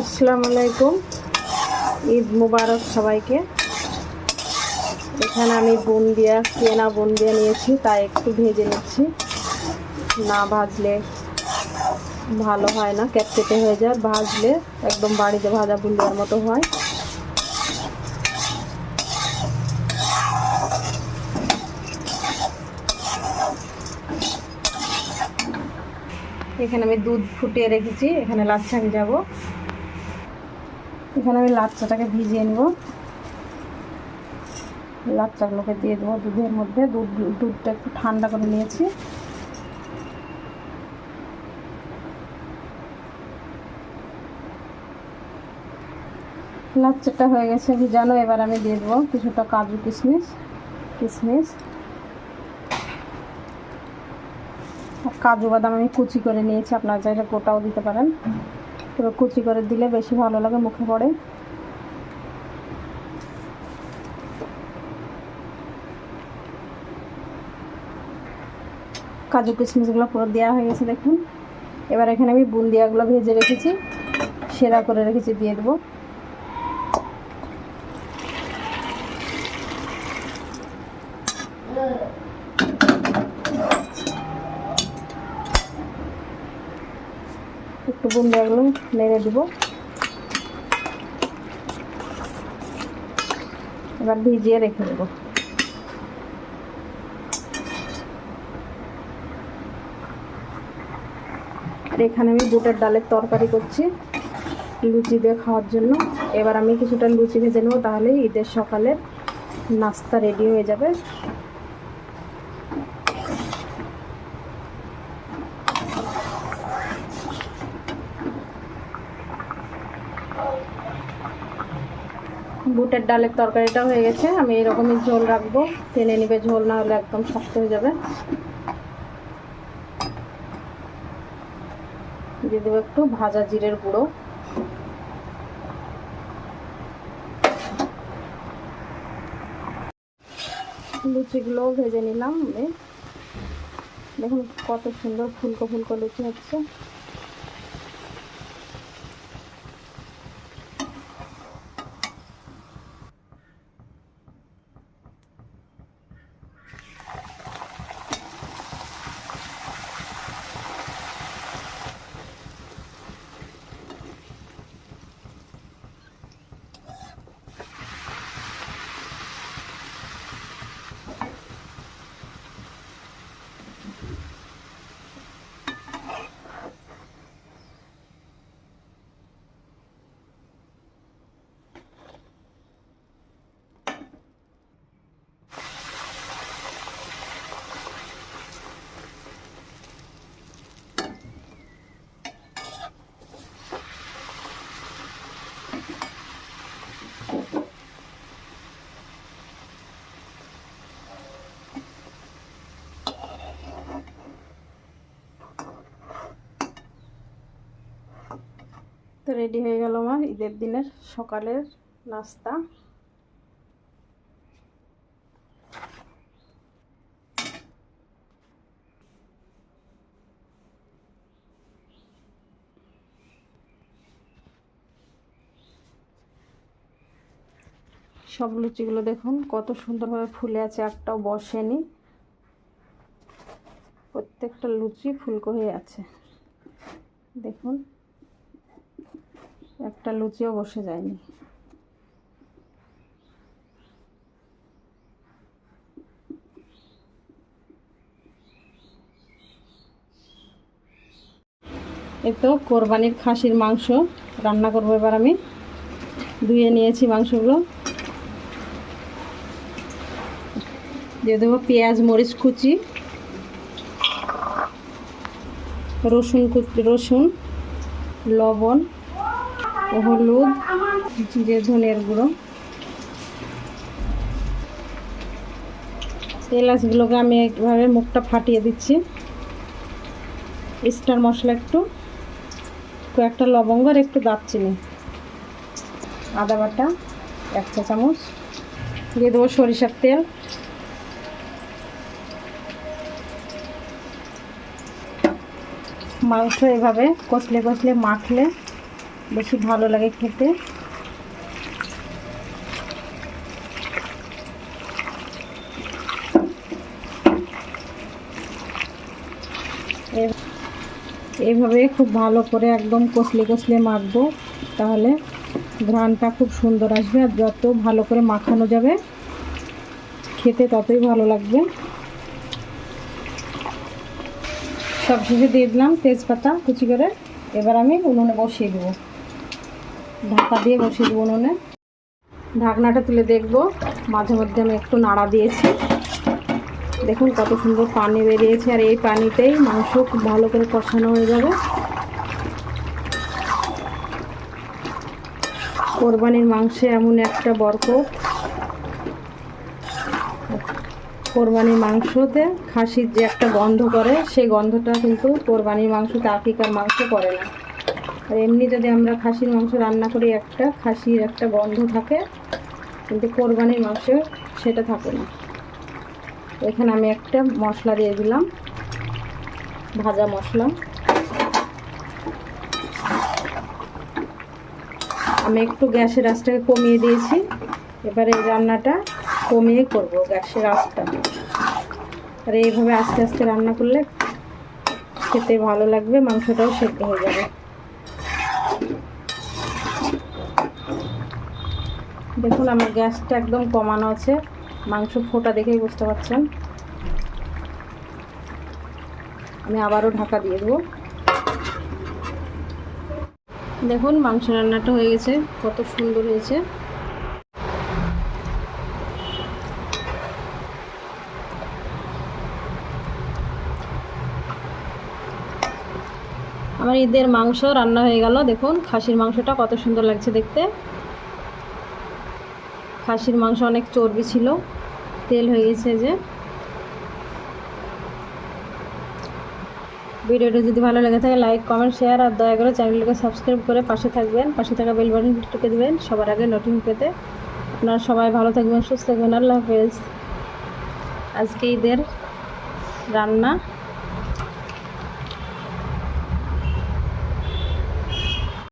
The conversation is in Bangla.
আসসালামু আলাইকুম। ঈদ মুবারক সবাইকে। এখানে আমি বুন্দিয়া, কেনা বুন্দিয়া নিয়েছি, তাই একটু ভেজে নিচ্ছি। না ভাজলে ভালো হয় না ক্যাটকেটে হয়ে যায়। ভাজলে একদম বাড়িতে ভাজা বুন্দিয়ার মতো হয়। এখানে আমি দুধ ফুটিয়ে রেখেছি, এখানে লাচ্ছা যাব। এখানে আমি লাচ্চাটাকে ভিজিয়ে নেব। লাচ্চাগুলোকে দিয়ে দেবো দুধের মধ্যে। দুধ, দুধটা একটু ঠান্ডা করে নিয়েছি। লাচ্চাটা হয়ে গেছে ভিজানো। এবার আমি দিয়ে দেবো কিছুটা কাজু কিশমিশ কিশমিশ। কাজু বাদাম আমি কুচি করে নিয়েছি। আপনার চাইলে গোটাও দিতে পারেন। পুরো কুচি করে দিলে বেশি ভালো লাগে মুখে পড়ে। কাজু কিশমিশগুলো পুরো দেওয়া হয়ে গেছে দেখুন। এবার এখানে আমি বুন্দিয়াগুলো ভেজে রেখেছি। সেরা করে রেখেছি দিয়ে দেবো। একটু বুন্দিয়াগুলো নেড়ে দিব এবার ভিজিয়ে রেখে দেবো আর এখানে আমি বুটের ডালের তরকারি করছি, লুচি দিয়ে খাওয়ার জন্য। এবার আমি কিছুটা লুচি ভেজে নেব তাহলে ঈদের সকালে নাস্তা রেডি হয়ে যাবে। বুটের ডালের তরকারিটা হয়ে গেছে। আমি এরকমই ঝোল রাখব। টেনে নিবে ঝোল, না হলে একদম শক্ত হয়ে যাবে। দিয়ে দেবো একটু ভাজা জিরের গুঁড়ো। লুচিগুলো ভেজে নিলাম। দেখুন কত সুন্দর ফুলকো ফুলকো লুচি হচ্ছে। রেডি হয়ে গেল আমার ঈদের দিনের সকালের নাস্তা। সব লুচিগুলো দেখুন, কত সুন্দরভাবে ফুলে আছে, একটাও বসেনি। প্রত্যেকটা লুচি ফুলকো হয়ে আছে। দেখুন। একটা লুচিও বসে যায়নি। তো কোরবানির খাসির মাংস রান্না করব এবার আমি। ধুয়ে নিয়েছি মাংসগুলো। দিয়ে দেবো পেঁয়াজ, মরিচ, কুচি, রসুন কুচি, রসুন, লবণ হলুদ, জিরে, ধনের গুঁড়ো। এলাচগুলোকে আমি একভাবে মুখটা ফাটিয়ে দিচ্ছি। স্টার মশলা একটু, কয়েকটা লবঙ্গ আর একটু দারচিনি। আদা বাটা, এক চা চামচ। দিয়ে দেবো সরিষার তেল। মাংস এভাবে কষলে কষলে মাখলে বেশি ভালো লাগে খেতে। এইভাবে খুব ভালো করে একদম কষলে কষলে মাখবো, তাহলে ঘ্রাণটা খুব সুন্দর আসবে আর যত ভালো করে মাখানো যাবে, খেতে ততই ভালো লাগবে। সব শেষে দিয়ে দিলাম তেজপাতা কুচি করে, এবার আমি উনুনে বসিয়ে দেবো। ঢাকা দিয়ে বসিয়ে দেবো উনুনে। ঢাকনাটা তুলে দেখব। মাঝে মধ্যে আমি একটু নাড়া দিয়েছি। দেখুন কত সুন্দর পানি বেরিয়েছে। আর এই পানিতেই মাংস খুব ভালো করে কষানো হয়ে যাবে। কোরবানির মাংসে এমন একটা বরকত কোরবানির মাংসতে খাসির যে একটা গন্ধ করে, সেই গন্ধটা কিন্তু কোরবানির মাংসতে আকিকার মাংস করে না। আর এমনি যদি আমরা খাসির মাংস রান্না করি, একটা খাসির একটা গন্ধ থাকে, কিন্তু কোরবানির মাংসে সেটা থাকে না। এখানে আমি একটা মশলা দিয়ে দিলাম, ভাজা মশলা। আমি একটু গ্যাসের আঁচটাকে কমিয়ে দিয়েছি, এবারে রান্নাটা কমিয়ে করব, গ্যাসের আঁচটা। আর এইভাবে আস্তে আস্তে রান্না করলে খেতে ভালো লাগবে, মাংসটাও সেদ্ধ হয়ে যাবে। দেখুন, আমার গ্যাসটা একদম কমানো আছে। মাংস ফোটা দেখেই বুঝতে পারছেন। আমি আবারও ঢাকা দিয়ে দেবো। দেখুন, মাংস রান্নাটা হয়ে গেছে। কত সুন্দর হয়েছে। আমার ঈদের মাংস রান্না হয়ে গেল। দেখুন, খাসির মাংসটা কত সুন্দর লাগছে দেখতে। খাসির মাংস অনেক চর্বি ছিল। তেল হয়ে গেছে যে। ভিডিওটা যদি ভালো লেগে থাকে লাইক কমেন্ট শেয়ার আর দয়া করে চ্যানেলটাকে সাবস্ক্রাইব করে পাশে থাকবেন। পাশে থাকা বেল বাটন টিপে দেবেন, সবার আগে নতুন পেতে আপনারা সবাই ভালো থাকবেন, সুস্থ থাকবেন। আল্লাহ হাফেজ। আজকে ঈদের রান্না।